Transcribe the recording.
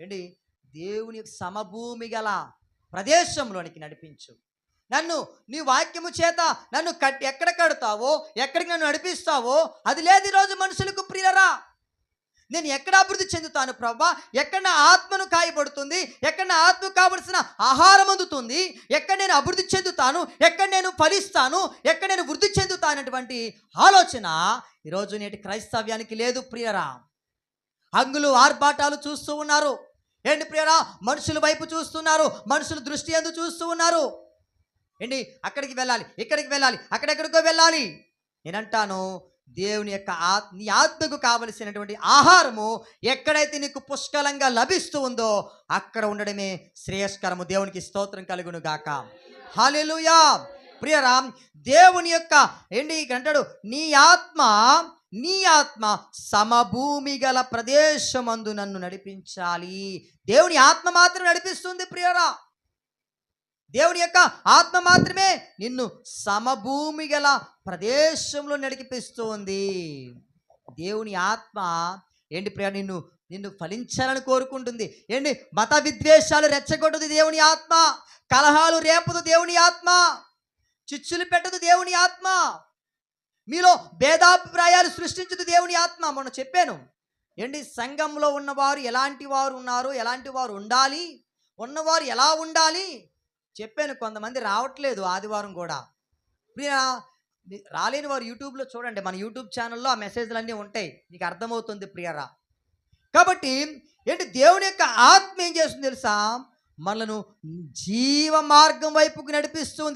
ఏంటి? దేవుని సమభూమి గల ప్రదేశంలోనికి నడిపించు. నన్ను నీ వాక్యము చేత నన్ను కట్ ఎక్కడ కడతావో ఎక్కడికి నన్ను నడిపిస్తావో అది లేదు ఈరోజు మనుషులకు ప్రియరా నేను ఎక్కడ అభివృద్ధి చెందుతాను ప్రభా ఎక్కడ నా ఆత్మను కాయబడుతుంది ఎక్కడ నా ఆత్మ కావలసిన ఆహారం అందుతుంది? ఎక్కడ నేను అభివృద్ధి చెందుతాను? ఎక్కడ నేను ఫలిస్తాను? ఎక్కడ నేను వృద్ధి చెందుతానటువంటి ఆలోచన ఈరోజు నేటి క్రైస్తవ్యానికి లేదు ప్రియరా హంగులు ఆర్భాటాలు చూస్తూ ఉన్నారు. ఏంటి ప్రియరా? మనుషుల వైపు చూస్తున్నారు మనుషుల దృష్టి ఎందు చూస్తూ ఉన్నారు. ఏంటి? అక్కడికి వెళ్ళాలి ఇక్కడికి వెళ్ళాలి అక్కడెక్కడికో వెళ్ళాలి. నేనంటాను దేవుని యొక్క ఆత్ నీ ఆత్మకు కావలసినటువంటి ఆహారము ఎక్కడైతే నీకు పుష్కలంగా లభిస్తూ ఉందో అక్కడ ఉండడమే శ్రేయస్కరము. దేవునికి స్తోత్రం కలుగును గాక. హాలిలుయా ప్రియరామ్ దేవుని యొక్క ఏంటి? ఇక్కడ అంటాడు నీ ఆత్మ నీ ఆత్మ సమభూమి గల ప్రదేశమందు నన్ను నడిపించాలి. దేవుని ఆత్మ మాత్రం నడిపిస్తుంది ప్రియరా. దేవుని యొక్క ఆత్మ మాత్రమే నిన్ను సమభూమి గల ప్రదేశంలో నడిపిస్తుంది. దేవుని ఆత్మ ఏంటి ప్రియ నిన్ను నిన్ను ఫలించాలని కోరుకుంటుంది. ఏంటి? మత విద్వేషాలు రెచ్చగొట్టదు దేవుని ఆత్మ. కలహాలు రేపదు దేవుని ఆత్మ. చిచ్చులు పెట్టదు దేవుని ఆత్మ. మీలో భేదాభిప్రాయాలు సృష్టించదు దేవుని ఆత్మ. మొన్న చెప్పాను. ఏంటి? సంఘంలో ఉన్నవారు ఎలాంటి వారు ఉన్నారు ఎలాంటి వారు ఉండాలి ఉన్నవారు ఎలా ఉండాలి? చెప్పాను. కొంతమంది రావట్లేదు ఆదివారం కూడా. ప్రియా రాలేని వారు యూట్యూబ్లో చూడండి. మన యూట్యూబ్ ఛానల్లో ఆ మెసేజ్లు అన్నీ ఉంటాయి. నీకు అర్థమవుతుంది ప్రియరా. కాబట్టి ఏంటి? దేవుని యొక్క ఆత్మ ఏం చేస్తుంది తెలుసా? మనలను జీవ మార్గం వైపుకు నడిపిస్తుంది.